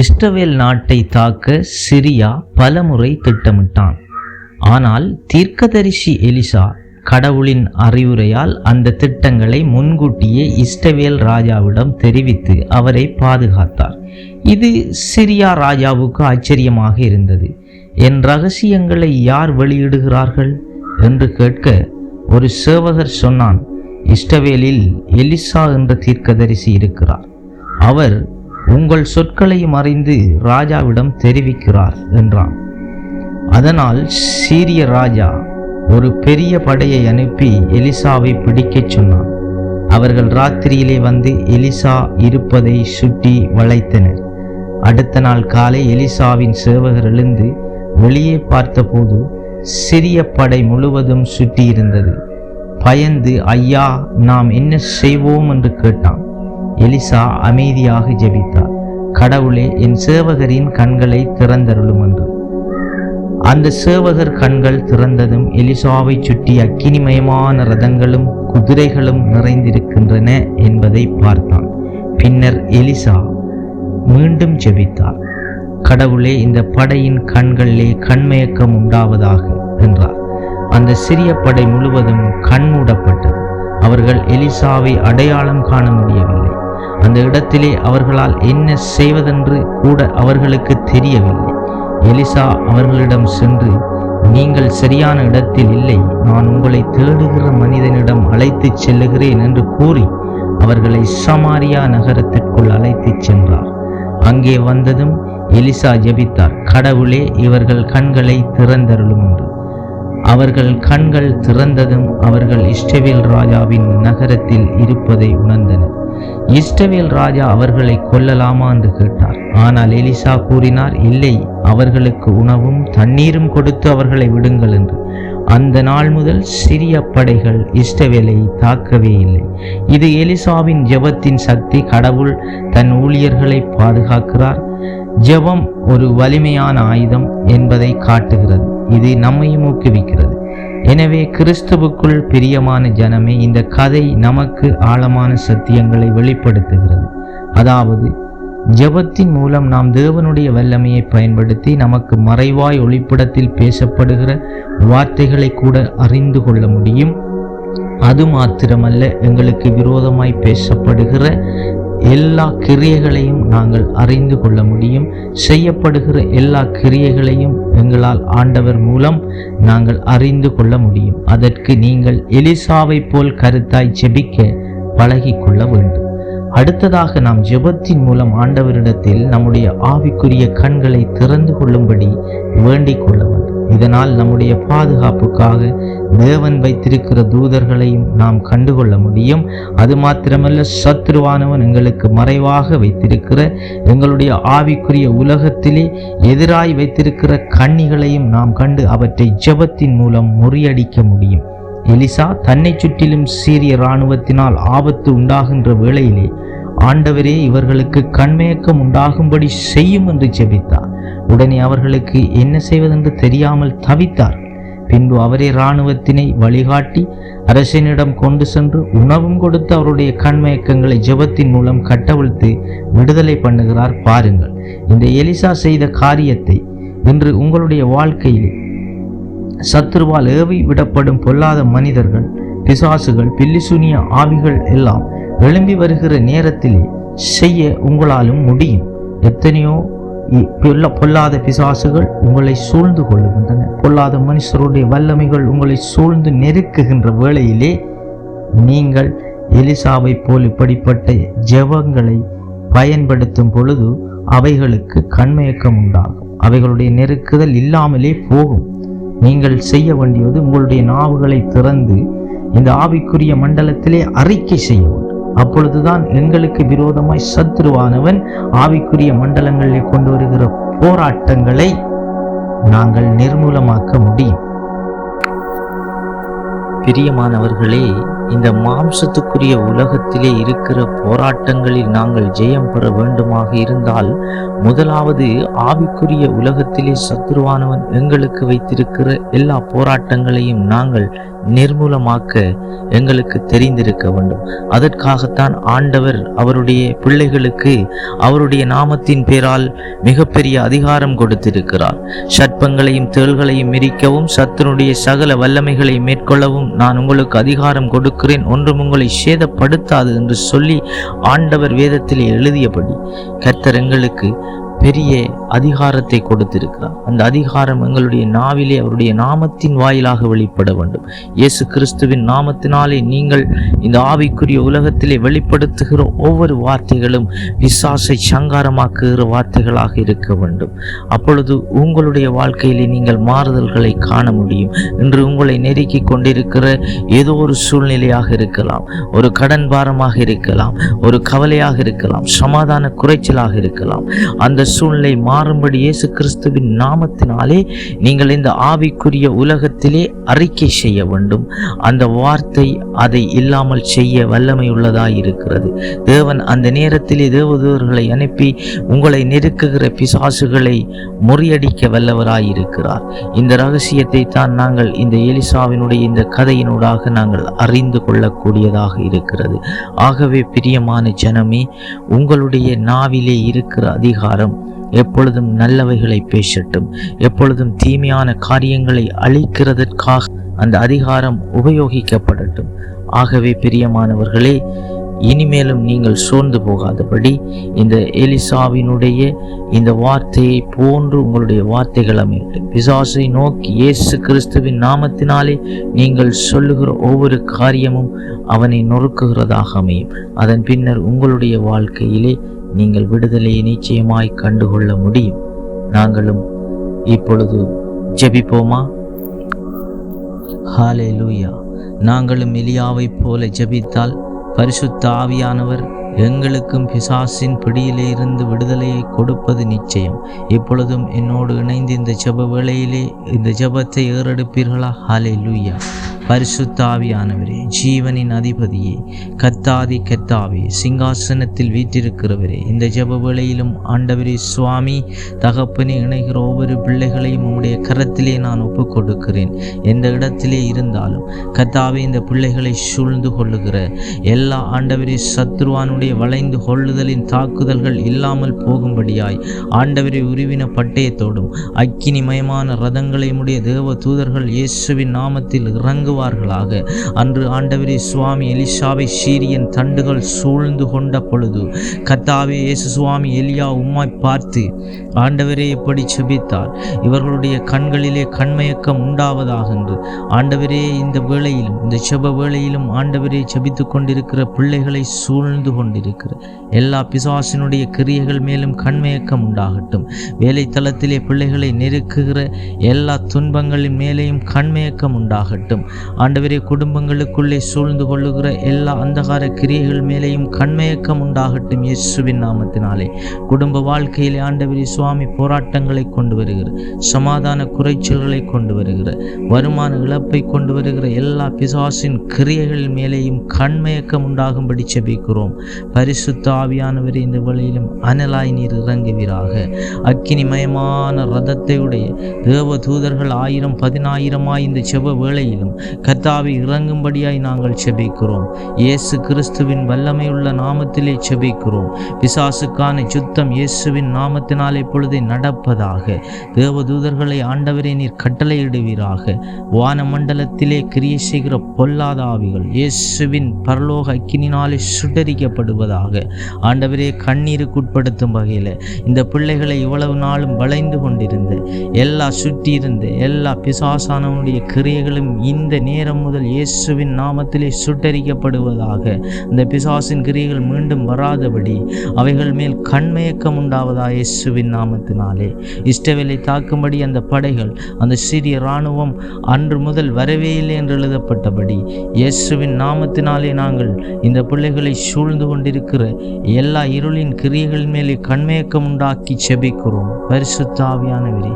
இஸ்ரவேல் நாட்டை தாக்க சிரியா பலமுறை திட்டமிட்டான். ஆனால் தீர்க்கதரிசி எலிசா கடவுளின் அறிவுரையால் அந்த திட்டங்களை முன்கூட்டியே இஸ்ரவேல் ராஜாவிடம் தெரிவித்து அவரை பாதுகாத்தார். இது சிரியா ராஜாவுக்கு ஆச்சரியமாக இருந்தது. என் ரகசியங்களை யார் வெளியிடுகிறார்கள்? என்று கேட்க ஒரு சேவகர் சொன்னான் இஸ்ரவேலில் எலிசா என்ற தீர்க்கதரிசி இருக்கிறார். அவர் உங்கள் சொற்களையும் அறிந்து ராஜாவிடம் தெரிவிக்கிறார் என்றான். அதனால் சீரிய ராஜா ஒரு பெரிய படையை அனுப்பி எலிசாவை பிடிக்கச் சொன்னான். அவர்கள் ராத்திரியிலே வந்து எலிசா இருப்பதை சுற்றி வளைத்தனர். அடுத்த நாள் காலை எலிசாவின் சேவகர் எழுந்து வெளியே பார்த்தபோது சிறிய படை முழுவதும் சுற்றி இருந்தது பயந்து ஐயா நாம் என்ன செய்வோம்? என்று கேட்டான். எலிசா அமைதியாக ஜெபித்தார். கடவுளே என் சேவகரின் கண்களை திறந்தருளும் என்று அந்த சேவகர் கண்கள் திறந்ததும் எலிசாவை சுற்றி அக்கினிமயமான ரதங்களும் குதிரைகளும் நிறைந்திருக்கின்றன என்பதை பார்த்தான். பின்னர் எலிசா மீண்டும் ஜெபித்தார். கடவுளே இந்த படையின் கண்களிலே கண்மயக்கம் உண்டாவதாக என்றார். அந்த சிறிய படை முழுவதும் கண்மூடப்பட்டது. அவர்கள் எலிசாவை அடையாளம் காண முடியவில்லை. அந்த இடத்திலே அவர்களால் என்ன செய்வதென்று கூட அவர்களுக்கு தெரியவில்லை. எலிசா அவர்களிடம் சென்று நீங்கள் சரியான இடத்தில் இல்லை நான் உங்களை தேடுகிற மனிதனிடம் அழைத்துச் செல்லுகிறேன் என்று கூறி அவர்களை சமாரியா நகரத்திற்குள் அழைத்துச் சென்றார். அங்கே வந்ததும் எலிசா ஜெபித்தார் கடவுளே இவர்கள் கண்களை திறந்தருளும் என்று. அவர்கள் கண்கள் திறந்ததும் அவர்கள் இஷ்டவேல் ராஜாவின் நகரத்தில் இருப்பதை உணர்ந்தனர். இஷ்டவேல் ராஜா அவர்களை கொல்லலாமா என்று கேட்டார். ஆனால் எலிசா கூறினார் இல்லை அவர்களுக்கு உணவும் தண்ணீரும் கொடுத்து அவர்களை விடுங்கள் என்று. அந்த நாள் முதல் சிறிய படைகள் இஷ்டவேலை தாக்கவே இல்லை. இது எலிசாவின் ஜெபத்தின் சக்தி. கடவுள் தன் ஊழியர்களை பாதுகாக்கிறார். ஜெபம் ஒரு வலிமையான ஆயுதம் என்பதை காட்டுகிறது. இது நம்மையும் ஊக்குவிக்கிறது. எனவே கிறிஸ்துவுக்குள் பிரியமான ஜனமே இந்த கதை நமக்கு ஆழமான சத்தியங்களை வெளிப்படுத்துகிறது. அதாவது ஜெபத்தின் மூலம் நாம் தேவனுடைய வல்லமையை பயன்படுத்தி நமக்கு மறைவாய் ஒளிப்படத்தில் பேசப்படுகிற வார்த்தைகளை கூட அறிந்து கொள்ள முடியும். அது மாத்திரமல்ல எங்களுக்கு விரோதமாய் பேசப்படுகிற எல்லா கிரியைகளையும் நாங்கள் அறிந்து கொள்ள முடியும். செய்யப்படுகிற எல்லா கிரியைகளையும் எங்களால் ஆண்டவர் மூலம் நாங்கள் அறிந்து கொள்ள முடியும். அதற்கு நீங்கள் எலிசாவை போல் கருத்தாய் ஜெபிக்க பழகிக்கொள்ள வேண்டும். அடுத்ததாக நாம் ஜெபத்தின் மூலம் ஆண்டவரிடத்தில் நம்முடைய ஆவிக்குரிய கண்களை திறந்து கொள்ளும்படி வேண்டிக் கொள்ள வேண்டும். இதனால் நம்முடைய பாதுகாப்புக்காக தேவன் வைத்திருக்கிற தூதர்களையும் நாம் கண்டுகொள்ள முடியும். அது மாத்திரமல்ல சத்ருவானவன் எங்களுக்கு மறைவாக வைத்திருக்கிற எங்களுடைய ஆவிக்குரிய உலகத்திலே எதிராய் வைத்திருக்கிற கண்ணிகளையும் நாம் கண்டு அவற்றை ஜெபத்தின் மூலம் முறியடிக்க முடியும். எலிசா தன்னை சுற்றிலும் சீரிய இராணுவத்தினால் ஆபத்து உண்டாகின்ற வேளையிலே ஆண்டவரே இவர்களுக்கு கண்மயக்கம் உண்டாகும்படி செய்யும் என்று ஜெபித்தார். உடனே அவர்களுக்கு என்ன செய்வதென்று தெரியாமல் தவித்தார். பின்பு அவரே இராணுவத்தினை வழிகாட்டி அரசனிடம் கொண்டு சென்று உணவும் கொடுத்து அவருடைய கண்மயக்கங்களை ஜெபத்தின் மூலம் கட்டவிழ்த்து விடுதலை பண்ணுகிறார். பாருங்கள் இந்த எலிசா செய்த காரியத்தை இன்று உங்களுடைய வாழ்க்கையில் சத்துருவால் ஏவி விடப்படும் பொல்லாத மனிதர்கள் பிசாசுகள் பில்லிசூனிய ஆவிகள் எல்லாம் எழும்பி வருகிற நேரத்திலே செய்ய உங்களாலும் முடியும். எத்தனையோ பொல்ல பொல்லாத பிசாசுகள் உங்களை சூழ்ந்து கொள்ளுகின்றன. பொல்லாத மனுஷருடைய வல்லமைகள் உங்களை சூழ்ந்து நெருக்குகின்ற வேளையிலே நீங்கள் எலிசாவை போல் இப்படிப்பட்ட ஜெபங்களை பயன்படுத்தும் பொழுது அவைகளுக்கு கண்மயக்கம் உண்டாகும். அவைகளுடைய நெருக்குதல் இல்லாமலே போகும். நீங்கள் செய்ய வேண்டியது உங்களுடைய நாவுகளை திறந்து இந்த ஆவிக்குரிய மண்டலத்திலே அறிக்கை செய்யவும் அப்பொழுதுதான் எங்களுக்கு விரோதமாய் சத்துருவானவன் ஆவிக்குரிய மண்டலங்களில் கொண்டு வருகிற போராட்டங்களை நாங்கள் நிர்மூலமாக்க முடியும். பிரியமானவர்களே இந்த மாம்சத்துக்குரிய உலகத்திலே இருக்கிற போராட்டங்களில் நாங்கள் ஜெயம் பெற வேண்டுமாக இருந்தால் முதலாவது ஆவிக்குரிய உலகத்திலே சத்துருவானவன் எங்களுக்கு வைத்திருக்கிற எல்லா போராட்டங்களையும் நாங்கள் நிர்மூலமாக்க எங்களுக்கு தெரிந்திருக்க வேண்டும். அதற்காகத்தான் ஆண்டவர் அவருடைய பிள்ளைகளுக்கு அவருடைய நாமத்தின் பேரால் மிகப்பெரிய அதிகாரம் கொடுத்திருக்கிறார். சட்பங்களையும் தேள்களையும் மிரிக்கவும் சத்துனுடைய சகல வல்லமைகளை மேற்கொள்ளவும் நான் உங்களுக்கு அதிகாரம் கொடு கொடுக்கிறேன். ஒன்றும் உங்களை சேதப்படுத்தாது என்று சொல்லி ஆண்டவர் வேதத்திலே எழுதியபடி கர்த்தர் எங்களுக்கு பெரிய அதிகாரத்தை கொடுத்திருக்கிறார். அந்த அதிகாரம் எங்களுடைய நாவிலே அவருடைய நாமத்தின் வாயிலாக வெளிப்பட வேண்டும். இயேசு கிறிஸ்துவின் நாமத்தினாலே நீங்கள் இந்த ஆவிக்குரிய உலகத்திலே வெளிப்படுத்துகிற ஒவ்வொரு வார்த்தைகளும் விசாசை சங்காரமாக்குகிற வார்த்தைகளாக இருக்க வேண்டும். அப்பொழுது உங்களுடைய வாழ்க்கையிலே நீங்கள் மாறுதல்களை காண முடியும். இன்று உங்களை நெருக்கி கொண்டிருக்கிற ஏதோ ஒரு சூழ்நிலையாக இருக்கலாம். ஒரு கடன் பாரமாக இருக்கலாம். ஒரு கவலையாக இருக்கலாம். சமாதான குறைச்சலாக இருக்கலாம். அந்த சூழ்நிலை மாறும்படி இயேசு கிறிஸ்துவின் நாமத்தினாலே நீங்கள் இந்த ஆவிக்குரிய உலகத்திலே அறிக்கை செய்ய வேண்டும். அந்த வார்த்தை அதை இல்லாமல் செய்ய வல்லமை உள்ளதாக இருக்கிறது. தேவன் அந்த நேரத்திலே தேவதூர்களை அனுப்பி உங்களை நெருக்குகிற பிசாசுகளை முறியடிக்க வல்லவராய் இருக்கிறார். இந்த ரகசியத்தை தான் நாங்கள் இந்த எலிசாவினுடைய இந்த கதையினூடாக நாங்கள் அறிந்து கொள்ளக்கூடியதாக இருக்கிறது. ஆகவே பிரியமான ஜனமே உங்களுடைய நாவிலே இருக்கிற அதிகாரம் எப்பொழுதும் நல்லவைகளை பேசட்டும். எப்பொழுதும் தீமையான காரியங்களை அழிக்கிறதற்காக அந்த அதிகாரம் உபயோகிக்கப்படட்டும். ஆகவே பிரியமானவர்களே இனிமேலும் நீங்கள் சோர்ந்து போகாதபடி இந்த எலிசாவினுடைய இந்த வார்த்தையை போன்று உங்களுடைய வார்த்தைகள் அமையட்டும். பிசாசை நோக்கி இயேசு கிறிஸ்துவின் நாமத்தினாலே நீங்கள் சொல்லுகிற ஒவ்வொரு காரியமும் அவனை நொறுக்குகிறதாக அமையும். அதன் பின்னர் உங்களுடைய வாழ்க்கையிலே நீங்கள் விடுதலையை நிச்சயமாய் கண்டுகொள்ள முடியும். நாங்களும் இப்பொழுது ஜெபிப்போமா? ஹாலே லூயா நாங்களும் எலியாவைப் போல ஜெபித்தால் பரிசுத்த ஆவியானவர் எங்களுக்கும் பிசாசின் பிடியிலிருந்து விடுதலையை கொடுப்பது நிச்சயம். இப்பொழுதும் என்னோடு இணைந்து இந்த ஜெப வேளையிலே இந்த ஜெபத்தை ஏறெடுப்பீர்களா? ஹாலே லூயா பரிசுத்தாவியானவரே ஜீவனின் அதிபதியே கத்தாதி கத்தாவே சிங்காசனத்தில் வீற்றிருக்கிறவரே இந்த ஜப வேளையிலும் ஆண்டவரே சுவாமி தகப்பனை இணைகிற ஒவ்வொரு பிள்ளைகளையும் உம்முடைய கரத்திலே நான் ஒப்புக் கொடுக்கிறேன் எந்த இடத்திலே இருந்தாலும் கத்தாவே இந்த பிள்ளைகளை சூழ்ந்து கொள்ளுகிற எல்லா ஆண்டவரே சத்ருவானுடைய வளைந்து கொள்ளுதலின் தாக்குதல்கள் இல்லாமல் போகும்படியாய் ஆண்டவரை உருவின பட்டயத்தோடும் அக்கினிமயமான ரதங்களை உடைய தேவ தூதர்கள் இயேசுவின் நாமத்தில் இறங்குவார்களாக அன்று ஆண்டவரே சுவாமி எலிஷாவை சீரியன் தண்டுகள் சூழ்ந்து கொண்ட பொழுது கத்தாவே இயேசு சுவாமி எலியா உம்மை பார்த்து ஆண்டவரே எப்படி செபித்தார் இவர்களுடைய கண்களிலே கண்மயக்கம் உண்டாவதாக என்று ஆண்டவரே இந்த வேளையிலும் இந்த செப வேளையிலும் ஆண்டவரே செபித்து கொண்டிருக்கிற பிள்ளைகளை சூழ்ந்து கொண்டிருக்கிற எல்லா பிசாசினுடைய கிரியைகள் மேலும் கண்மயக்கம் உண்டாகட்டும். வேலை தளத்திலே பிள்ளைகளை நெருக்குகிற எல்லா துன்பங்களின் மேலேயும் கண்மயக்கம் உண்டாகட்டும். ஆண்டவரே குடும்பங்களுக்குள்ளே சூழ்ந்து கொள்ளுகிற எல்லா அந்தகார கிரியைகள் மேலேயும் கண்மயக்கம் உண்டாகட்டும் இயேசுவின் நாமத்தினாலே. குடும்ப வாழ்க்கையிலே ஆண்டவரே சுவாமி போராட்டங்களை கொண்டு வருகிற சமாதான குறைச்சல்களை கொண்டு வருகிற வருமான இழப்பை கொண்டு வருகிற எல்லா பிசாசின் கிரியைகள் மேலேயும் கண்மயக்கம் உண்டாகும்படி செபிக்கிறோம். பரிசுத்த ஆவியானவர் இந்த வழியிலும் அனலாய் நீர் இறங்குவீராக. அக்கினிமயமான ரதத்தை உடைய தேவ தூதர்கள் ஆயிரம் பதினாயிரமாய் இந்த செப வேளையிலும் கர்த்தாவை இறங்கும்படியாய் நாங்கள் செபிக்கிறோம். இயேசு கிறிஸ்துவின் வல்லமையுள்ள நாமத்திலே செபிக்கிறோம். பிசாசுக்கான சுத்தம் இயேசுவின் நாமத்தினாலே இப்பொழுது நடப்பதாக. தேவதூதர்களை ஆண்டவரே நீர் கட்டளையிடுவீராக. வானமண்டலத்திலே கிரியை செய்கிற பொல்லாத ஆவிகள் இயேசுவின் பரலோக அக்கினினாலே சுட்டரிக்கப்படுவதாக. ஆண்டவரே கண்ணீருக்குட்படுத்தும் வகையில் இந்த பிள்ளைகளை இவ்வளவு நாளும் வளைந்து கொண்டிருந்த எல்லா சுற்றி இருந்த எல்லா பிசாசானவனுடைய கிரியைகளும் இந்த நேரம் முதல் இயேசுவின் நாமத்திலே சுட்டரிக்கப்படுவதாக. இந்த பிசாசின் கிரியைகள் மீண்டும் வராதபடி அவைகள் மேல் கண்மயக்கம் உண்டாவதா இயேசுவின் நாமத்தினாலே. இஷ்டவேலை தாக்கும்படி அந்த படைகள் அந்த சிறிய இராணுவம் அன்று முதல் வரவே இல்லை என்று எழுதப்பட்டபடி இயேசுவின் நாமத்தினாலே நாங்கள் இந்த பிள்ளைகளை சூழ்ந்து கொண்டிருக்கிற எல்லா இருளின் கிரியைகள் மேலே கண்மயக்கம் உண்டாக்கி செபிக்கிறோம். பரிசுத்தாவியானவரே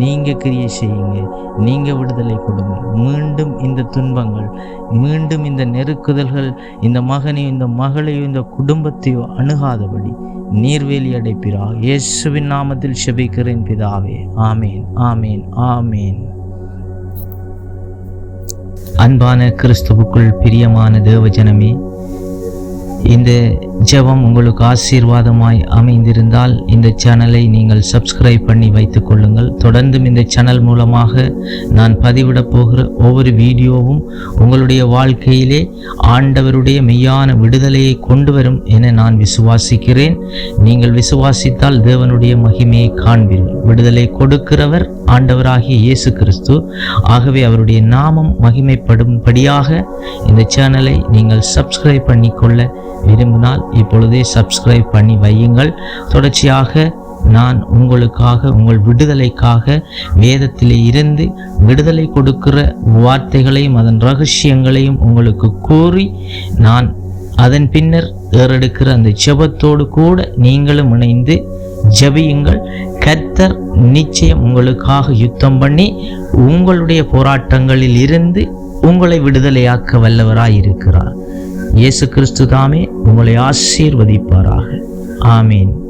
நீங்கள் கிரியை செய்யுங்க நீங்கள் விடுதலை கொடுங்க. மீண்டும் இந்த துன்பங்கள் மீண்டும் இந்த நெருக்குதல்கள் இந்த மகனையும் இந்த மகளையோ இந்த குடும்பத்தையோ அணுகாதபடி நீர்வேலி அடைப்பிறா இயேசுவின் நாமத்தில் செபிக்கிறேன் பிதாவே. ஆமேன் ஆமேன் ஆமேன். அன்பான கிறிஸ்துவுக்குள் பிரியமான தேவஜனமே இந்த ஜெபம் உங்களுக்கு ஆசீர்வாதமாய் அமைந்திருந்தால் இந்த சேனலை நீங்கள் சப்ஸ்கிரைப் பண்ணி வைத்துக் கொள்ளுங்கள். தொடர்ந்தும் இந்த சேனல் மூலமாக நான் பதிவிடப் போகிற ஒவ்வொரு வீடியோவும் உங்களுடைய வாழ்க்கையிலே ஆண்டவருடைய மெய்யான விடுதலையை கொண்டு வரும் என நான் விசுவாசிக்கிறேன். நீங்கள் விசுவாசித்தால் தேவனுடைய மகிமையை காண்பீர்கள். விடுதலை கொடுக்கிறவர் ஆண்டவராகிய இயேசு கிறிஸ்து. ஆகவே அவருடைய நாமம் மகிமைப்படும்படியாக இந்த சேனலை நீங்கள் சப்ஸ்கிரைப் பண்ணிக்கொள்ள விரும்பினால் இப்பொழுதே சப்ஸ்கிரைப் பண்ணி வையுங்கள். தொடர்ச்சியாக நான் உங்களுக்காக உங்கள் விடுதலைக்காக வேதத்திலே இருந்து விடுதலை கொடுக்கிற வார்த்தைகளையும் அதன் ரகசியங்களையும் உங்களுக்கு கூறி நான் அதன் பின்னர் ஏறெடுக்கிற அந்த ஜெபத்தோடு கூட நீங்களும் இணைந்து ஜெபியுங்கள். கர்த்தர் நிச்சயம் உங்களுக்காக யுத்தம் பண்ணி உங்களுடைய போராட்டங்களில் இருந்து உங்களை விடுதலையாக்க வல்லவராய் இருக்கிறார் இயேசு கிறிஸ்து தாமே உங்களை ஆசீர்வதிப்பாராக. ஆமீன்.